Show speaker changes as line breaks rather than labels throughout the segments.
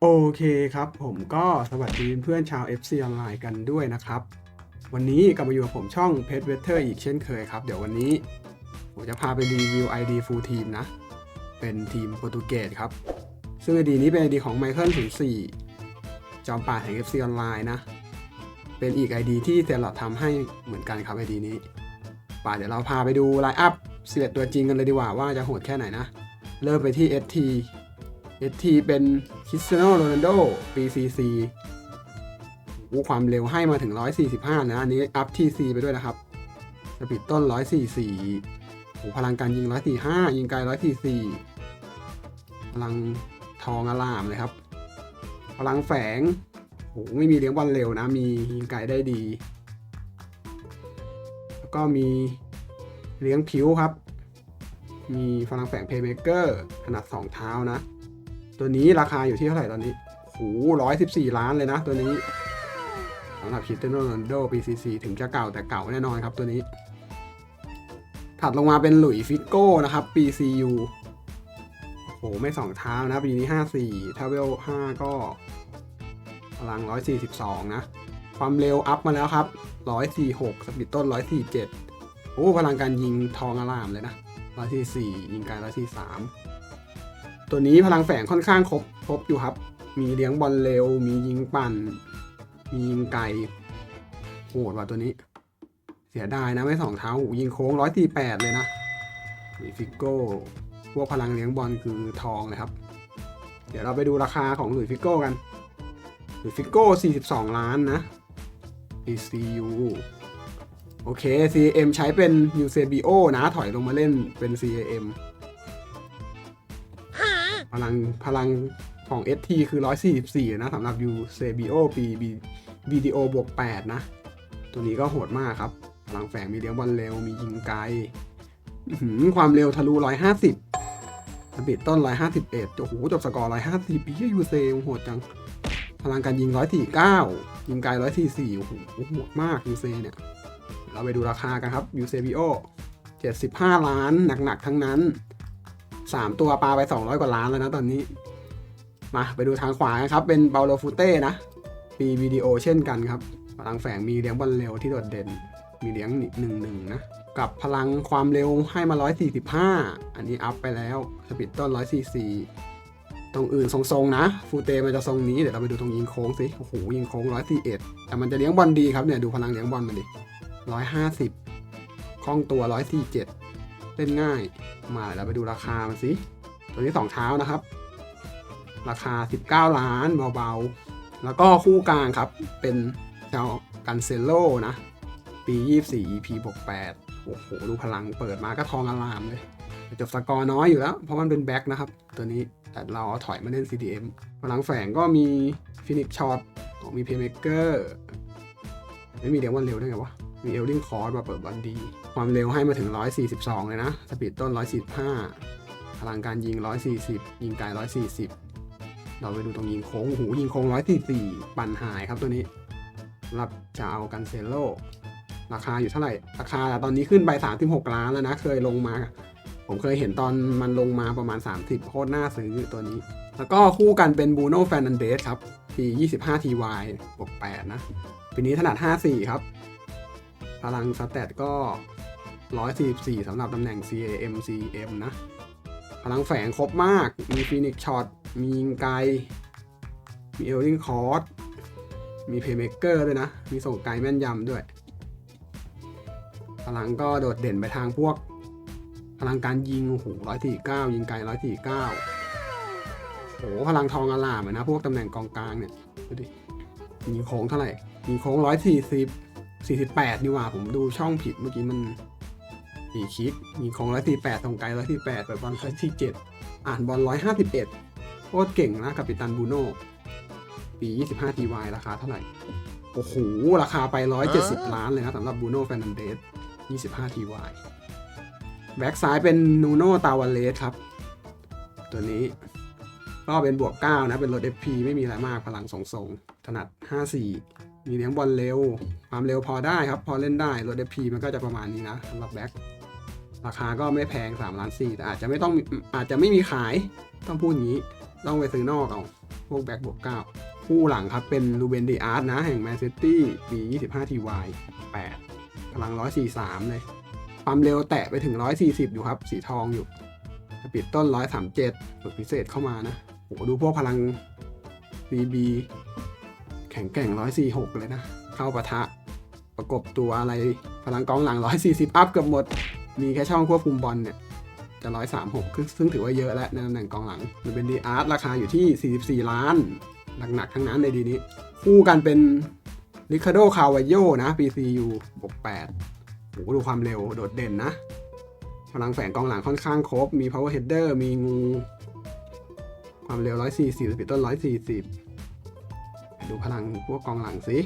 โอเคครับ ผมก็สวัสดีเพื่อนชาว FC ออนไลน์กันด้วยนะครับ วันนี้กลับมาอยู่กับผมช่อง Pet w e t e r อีกเช่นเคยครับ เดี๋ยววันนี้ ผมจะพาไปรีวิว ID Full Team นะ เป็นทีมโปรตุเกสครับ ซึ่ง ID นี้เป็น ID ของไมเคิลถึง4จอมป่าแห่ง FC ออนไลน์นะ เป็นอีก ID ที่เซลลอดทำให้เหมือนกันครับ ID นี้ ป่าเดี๋ยวเราพาไปดูไลน์อัพ11ตัวจริงกันเลยดีกว่าว่าจะโหดแค่ไหนนะ เริ่มไปที่ ST ST เป็นคริสเตียโนโรนัลโดปี CC โอ้ความเร็วให้มาถึง 145 นะ อันนี้อัพ TC ไปด้วยนะครับสปีดต้น 144โอ้พลังการยิง 145 ยิงไกล 144 พลังทองอลามเลยครับ พลังแฝงโอ้ไม่มีเลี้ยงบอลเร็วนะ มียิงไกลได้ดี แล้วก็มีเลี้ยงผิวครับ มีพลังแฝงเพย์เมเกอร์ขนาด 2 เท้านะ ตัวนี้ราคาอยู่ที่เท่าไหร่ตอนนี้โหร้อยสิบสี่ล้านเลยนะตัวนี้สำหรับคริสเตียโนโรนัลโดปีซีซีถึงจะเก่าแต่เก่าแน่นอนครับตัวนี้ ถัดลงมาเป็นหลุยฟิโก้นะครับปี CU โอ้โหไม่สองเท้านะ ปีนี้54ถ้าเวล5ก็พลัง142นะ ความเร็วอัพมาแล้วครับ146สปีดต้น147โอ้พลังการยิงทองอลามเลยนะ144ยิงไกล143 ตัวนี้พลังแฝงค่อนข้างครบครบอยู่ครับ มีเลี้ยงบอลเร็ว มียิงปั่น มียิงไกลโหดว่ะตัวนี้ เสียดายนะไม่สองเท้าหูยิงโค้งร้อยสี่แปดเลยนะมีฟิกโก้พวกพลังเลี้ยงบอลคือทองเลยครับ เดี๋ยวเราไปดูราคาของหลุยฟิกโก้กันหลุยฟิกโก้42 ล้านนะ ECU โอเค CAM ใช้เป็น Eusebio นะ ถอยลงมาเล่นเป็น CAM พลังพลังของ ST คือ 144 นะสำหรับ Eusebio ปี VDO บวก 8 นะ ตัวนี้ก็โหดมากครับ พลังแฝงมีเลี้ยงบอลเร็ว มียิงไกล ความเร็วทะลุ 150สปีดต้น 151 โอ้โห จบสกอร์ 150พี่ยูเซโหดจัง พลังการยิง 149 ยิงไกล 144 โอ้โหโหดมากยูเซเนี่ย เราไปดูราคากันครับยูเซบิโอ75 ล้านหนักๆทั้งนั้น 3 ตัวปลาไป 200 กว่าล้านแล้วนะตอนนี้ มาไปดูทางขวากันครับ เป็นเปาโลฟูเต้นะ ปีวิดีโอเช่นกันครับ พลังแฝงมีเลี้ยงบอลเร็วที่โดดเด่น มีเลี้ยงหนึ่งหนึ่งนะ กับพลังความเร็วให้มา 145 อันนี้อัพไปแล้ว สปีดต้น 144 ตรงอื่นทรงๆนะ ฟูเตมันจะทรงนี้ เดี๋ยวเราไปดูตรงยิงโค้งสิ โอ้โห ยิงโค้ง 141 แต่มันจะเลี้ยงบอลดีครับเนี่ย ดูพลังเลี้ยงบอลมันดิ150 คล่องตัว 147 เล่นง่าย มาเราไปดูราคามันสิ ตัวนี้ 2 เท้านะครับ ราคา 19 ล้านเบาๆ แล้วก็คู่กลางครับ เป็นเจ้ากันเซโลนะ ปี 24 EP บก8โอ้โห ดูพลังเปิดมาก็ทองอลามเลย จบสกอร์น้อยอยู่แล้ว เพราะมันเป็นแบ็คนะครับ ตัวนี้แต่เราเอาถอยมาเล่น CDM พลังแฝงก็มีฟินิกช็อตมีเพย์เมเกอร์ไม่มีเดียววันเร็วได้ไงวะ มีเอลลิงคอร์สมาเปิดบอลดี ความเร็วให้มาถึง 142 เลยนะ สปีดต้น 145พลังการยิง 140 ยิงไกล140 เราไปดูตรงยิงโค้งโอ้โหยิงโค้ง 144 ปั่นหายครับตัวนี้รับจะเอากันเซโลราคาอยู่เท่าไหร่ ราคาตอนนี้ขึ้นไป 36 ล้านแล้วนะ เคยลงมา ผมเคยเห็นตอนมันลงมาประมาณ 30 โคตรน่าซื้อตัวนี้ แล้วก็คู่กันเป็นบูโน่แฟนันเดสครับปี25 TY บวก8นะปีนี้ถนัด 54 ครับ พลังสเตตก็ 144สำหรับตำแหน่ง CAM CM นะ พลังแฝงครบมาก มีฟินิกช็อต มียิงไกล มีเอลลิงคอร์สมีเพย์เมเกอร์ด้วยนะ มีส่งไกลแม่นยำด้วย พลังก็โดดเด่นไปทางพวก พลังการยิง โอ้โห149ยิงไกล149โอ้โห พลังทองอลามนะ พวกตำแหน่งกองกลางเนี่ย ดูดิ ยิงโค้งเท่าไหร่ ยิงโค้ง140 48นี่หว่าผมดูช่องผิดเมื่อกี้มันปีคลิกยิงโค้ง148ส่งไกล148เปิดบอล147อ่านบอล151โคตรเก่งนะกัปตันบูโน่ปี25 TY ราคาเท่าไหร่ โอ้โห ราคาไป170ล้านเลยนะสำหรับบูโน่แฟนนันเดส25 TY แบ็กซ้ายเป็นนูโน่ตาวาเลสครับ ตัวนี้ ก็เป็นบวก 9 นะ เป็นรถ FP ไม่มีอะไรมากพลังทรงถนัด 54 มีเลี้ยงบอลเร็ว ความเร็วพอได้ครับ พอเล่นได้ รถ FP มันก็จะประมาณนี้นะสำหรับแบ็กราคาก็ไม่แพง3ล้าน4แต่อาจจะไม่ต้องอาจจะไม่มีขายต้องพูดอย่างนี้ ต้องไปซื้อนอกเอา พวกแบ็กบวกเก้าคู่หลังครับเป็นลูเบนดีอาร์ตนะ แห่งแมนซิตี้ปี25ทีวาย8พลัง 143 เลย ความเร็วแตะไปถึง 140 อยู่ครับ สีทองอยู่ปีดต้น 137ฝึกพิเศษเข้ามานะ หดูพวกพลัง BB แข็งแกร่ง 146 เลยนะ เข้าปะทะ ประกบตัวอะไรพลังกองหลัง 140 อัพเกือบหมด มีแค่ช่องควบคุมบอลเนี่ยจะ 136ซึ่งซึ่งถือว่าเยอะแล้วในตำแหน่งกองหลังหรือเป็นดีอาร์ตราคาอยู่ที่ 44 ล้าน หนักๆทั้งนั้นในดีนี้ คู่กันเป็นริคาโดคาวาโยนะ PCU บวก8โหดูความเร็วโดดเด่นนะ พลังแฝงกองหลังค่อนข้างครบ มี power header มีงู ความเร็ว 140สปีดต้น 140 ดูพลังพวกกองหลังสิ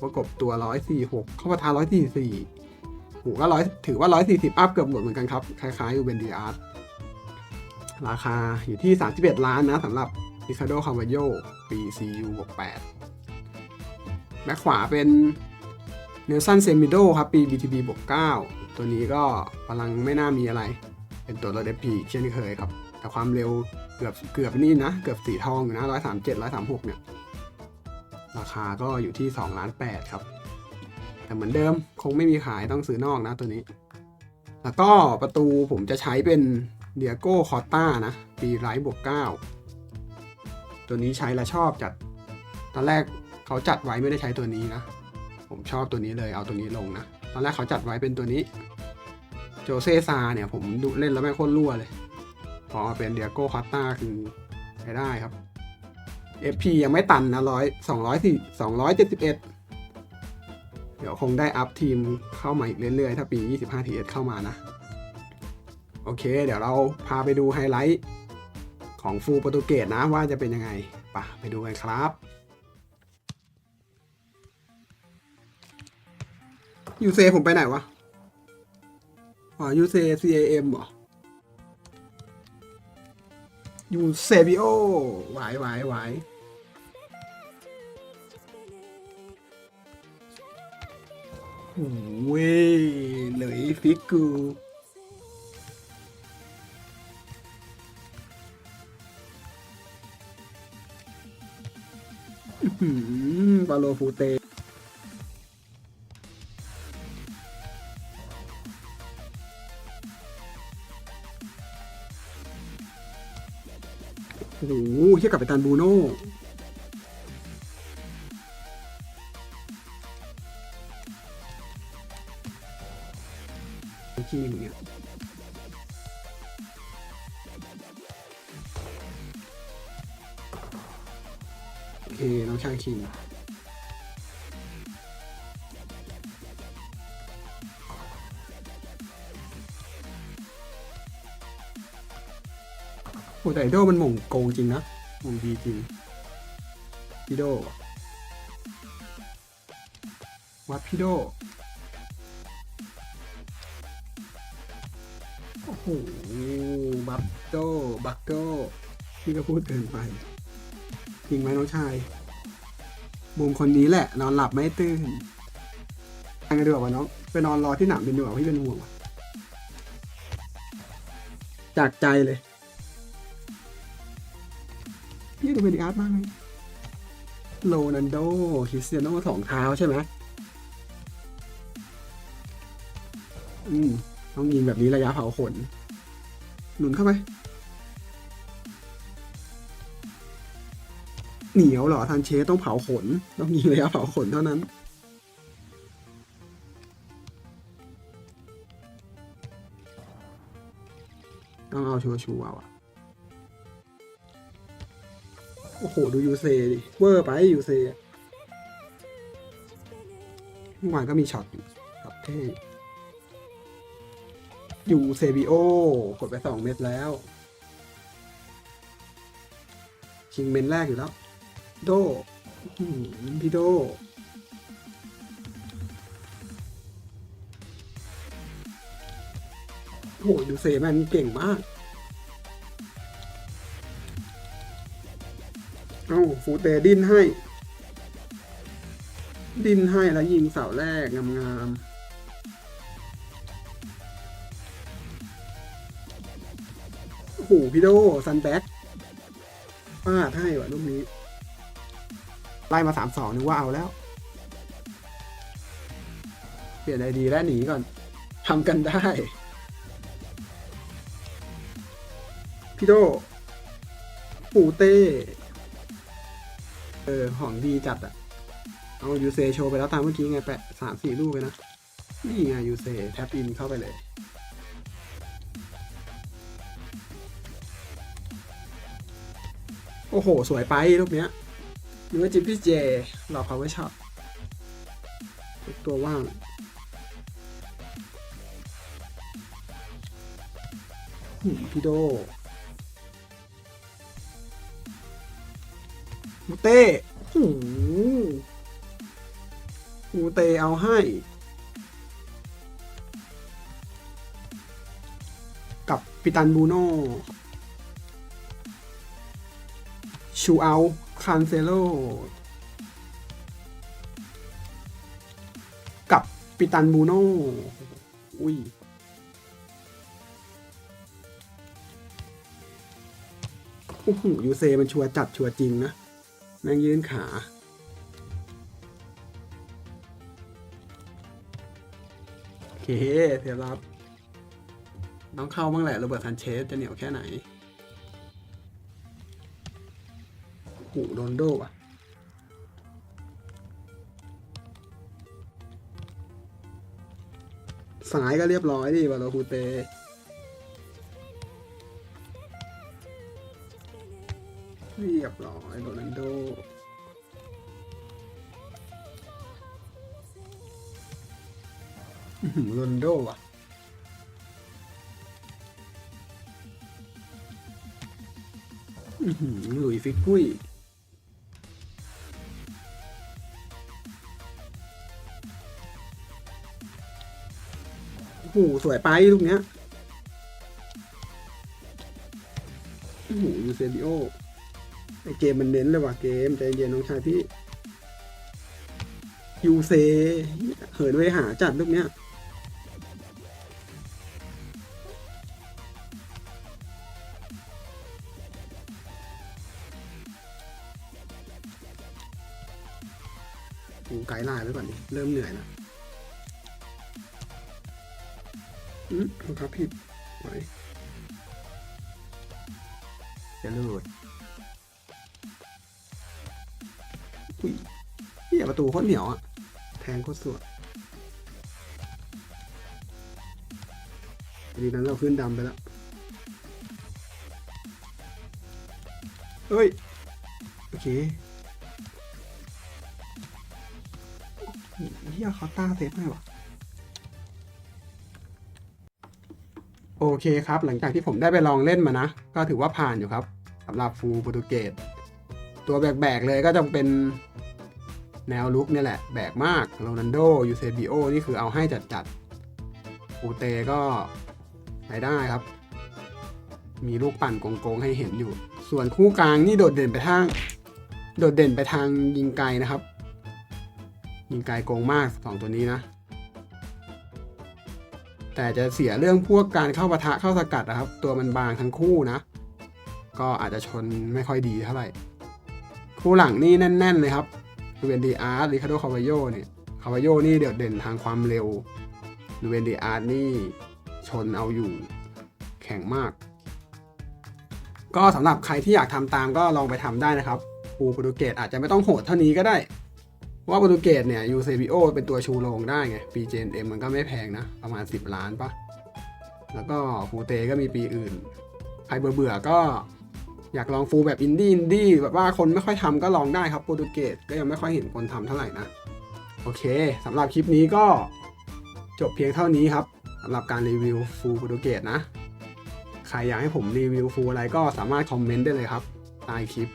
ประกบตัว 146 เข้าประทา144โหก็ร้อยถือว่า 140 อัพเกือบหมดเหมือนกันครับ คล้ายๆอูเบนดีอาร์ตราคาอยู่ที่ 31 ล้านนะสำหรับ Ricardo c a v a l l o ปี CU บวก8แบ็คขวาเป็น Nelson Semido ครับ ปี BTB บวก9ตัวนี้ก็พลังไม่น่ามีอะไร เป็นตัวรถ FP เช่นเคยครับ แต่ความเร็ว กือบเกือบนี่นะ เกือบสีทองอยู่นะ137 136เนี่ย ราคาก็อยู่ที่2ล้าน8ครับ แต่เหมือนเดิมคงไม่มีขายต้องซื้อนอกนะตัวนี้ แล้วก็ประตูผมจะใช้เป็นเดียโก้คอตตานะ ปีไรบวก9ตัวนี้ใช้แล้วชอบจัด ตอนแรกเขาจัดไว้ไม่ได้ใช้ตัวนี้นะ ผมชอบตัวนี้เลยเอาตัวนี้ลงนะ ตอนแรกเขาจัดไว้เป็นตัวนี้ โจเซซาเนี่ยผมดูเล่นแล้วแม่งโคตรรั่วเลย พอเป็นเดียโก้คอตตาคือใช้ได้ครับ FP ยังไม่ตันนะร้อยสองร้อยสี่สองร้อยเจ็ดสิบเอ็ดเดี๋ยวคงได้อัพทีมเข้ามาอีกเรื่อยๆ ถ้าปี 25 TS เข้ามานะ โอเค เดี๋ยวเราพาไปดูไฮไลท์ของฟูโปรตุเกสนะว่าจะเป็นยังไงปะไปดูกันครับ ยูเซผมไปไหนวะ อ๋อยูเซ CAM เหรอ ยูเซบิโอไหวไหวไหวโอ้ยเหลยฟิกกูอื้อหือปาโลฟูเต เฮียกลับไปตันบูโน่ขี้มึงเนี่ยโอเค น้องชายคิงโอ้แต่ไอโดมันหม่งโกงจริงนะ ม่งดีจริงพี่โดวัดพี่โดโอ้โหบักโดบักโดพี่ก็พูดเกินไปจริงไหมน้องชายบูมคนนี้แหละ นอนหลับไม่ตื่นทางกันดีกว่าวะน้องไปนอนรอที่หนามบินดีกว่าพี่เป็นห่วงจากใจเลย เป็นอาร์ตมากเลยโรนันโดคริสเตียโนสองเท้าใช่ไหมอืมต้องยิงแบบนี้ระยะเผาขน หนุนเข้าไปเหนียวเหรอทันเชสต้องเผาขน ต้องยิงระยะเผาขนเท่านั้น ต้องเอาชัวชัวร์ๆว่ะ โอ้โห ดูยูเซดิเวอร์ไปยูเซเมื่อวานก็มีช็อตอยู่ช็อตเท่ยูเซบิโอกดไปสองเม็ดแล้ว ชิงเมนแรกอยู่แล้ว โดพี่โดโอ้โหยูเซแมันเก่งมาก อ้าฟูเตดิ้นให้ ดิ้นให้แล้วยิงเสาแรกงามๆโอ้โหพี่โดซันแบ็กฟาดให้ว่ะลูกนี้ ไล่มาสามสองนึกว่าเอาแล้ว เปลี่ยนไอดีและหนีก่อนทำกันได้ พี่โดปูเต้ เออ ของดีจัดอะเอายูเซโชว์ไปแล้วตามเมื่อกี้ไงแปะสามสี่ลูกเลยนะ นี่ไงยูเซแท็บอินเข้าไปเลย โอ้โห สวยไปลูกเนี้ยนึกว่าจิพี่เจหลอกเขาไว้ชอตตัวว่างพี่โด มูเต้หูมูเตเอาให้ กับปิตันบูโน่ชูเอาคานเซโลกับปิตันบูโน่อุ้ยโอ้โหยูเซมันชัวร์จัดชัวร์จริงนะ แม่งยืนขา โอเคเดี๋ยรับ ต้องเข้าบ้างแหละโรเบิร์ตซันเชสจะเหนียวแค่ไหนโอ้โหโรนโดอะสายก็เรียบร้อยดิวาโลคูเต เรียบร้อยโรนัลโดโรนัลโดว่ะหือหลุยส์ฟิกกุ้ยโอ้โหสวยไปลูกเนี้ยโอ้โหยูเซบิโอ ไอเกมมันเน้นเลยว่ะเกมใจเย็นน้องชายพี่ยูเซเหินไปหาจัดลูกเนี้ยกูไกด์ไลน์ไว้ก่อนดิเริ่มเหนื่อยแล้วอืมครับผิดไว้จะลูด อุ้ยเหียประตูโคตรเหนียวอะแทงโคตรสวยดีนั้นเราขึ้นดำไปแล้วเฮ้ย โอเคเฮียเขาต้าเซฟให้วะโอเคครับ หลังจากที่ผมได้ไปลองเล่นมานะ ก็ถือว่าผ่านอยู่ครับสำหรับฟูลโปรตุเกสตัวแบกๆเลยก็จะเป็น แนวลุกเนี่ยแหละ แบกมากโรนันโดยูเซบิโอนี่คือเอาให้จัดๆปูเตก็ใช้ได้ครับ มีลูกปั่นโกงๆให้เห็นอยู่ ส่วนคู่กลางนี่โดดเด่นไปทาง โดดเด่นไปทางยิงไกลนะครับ ยิงไกลโกงมากสองตัวนี้นะ แต่จะเสียเรื่องพวกการเข้าปะทะเข้าสกัดนะครับ ตัวมันบางทั้งคู่นะ ก็อาจจะชนไม่ค่อยดีเท่าไหร่ คู่หลังนี่แน่น ๆ เลยครับ ลูเวนดีอาร์ตริคาโดคาวาโยเนี่ยคาวาโยนี่เด่นเด่นทางความเร็วลูเวนดีอาร์ตนี่ชนเอาอยู่แข็งมาก ก็สำหรับใครที่อยากทำตามก็ลองไปทำได้นะครับปูโปรตุเกสอาจจะไม่ต้องโหดเท่านี้ก็ได้ว่าโปรตุเกสเนี่ยยูเซบิโอเป็นตัวชูโรงได้ไงปี JNM มันก็ไม่แพงนะ ประมาณ 10 ล้านปะแล้วก็ฟูเตก็มีปีอื่น ใครเบื่อๆก็ อยากลองฟูลแบบอินดี้อินดี้แบบว่าคนไม่ค่อยทำก็ลองได้ครับโปรตุเกสก็ยังไม่ค่อยเห็นคนทำเท่าไหร่นะโอเคสำหรับคลิปนี้ก็จบเพียงเท่านี้ครับสำหรับการรีวิวฟูลโปรตุเกสนะ ใครอยากให้ผมรีวิวฟูลอะไรก็สามารถคอมเมนต์ได้เลยครับใต้คลิป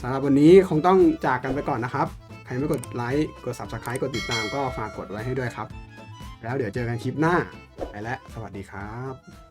สำหรับวันนี้คงต้องจากกันไปก่อนนะครับ ใครไม่กดไลค์ กด Subscribe กดติดตามก็ฝากกดไว้ให้ด้วยครับ แล้วเดี๋ยวเจอกันคลิปหน้า ไปแล้ว สวัสดีครับ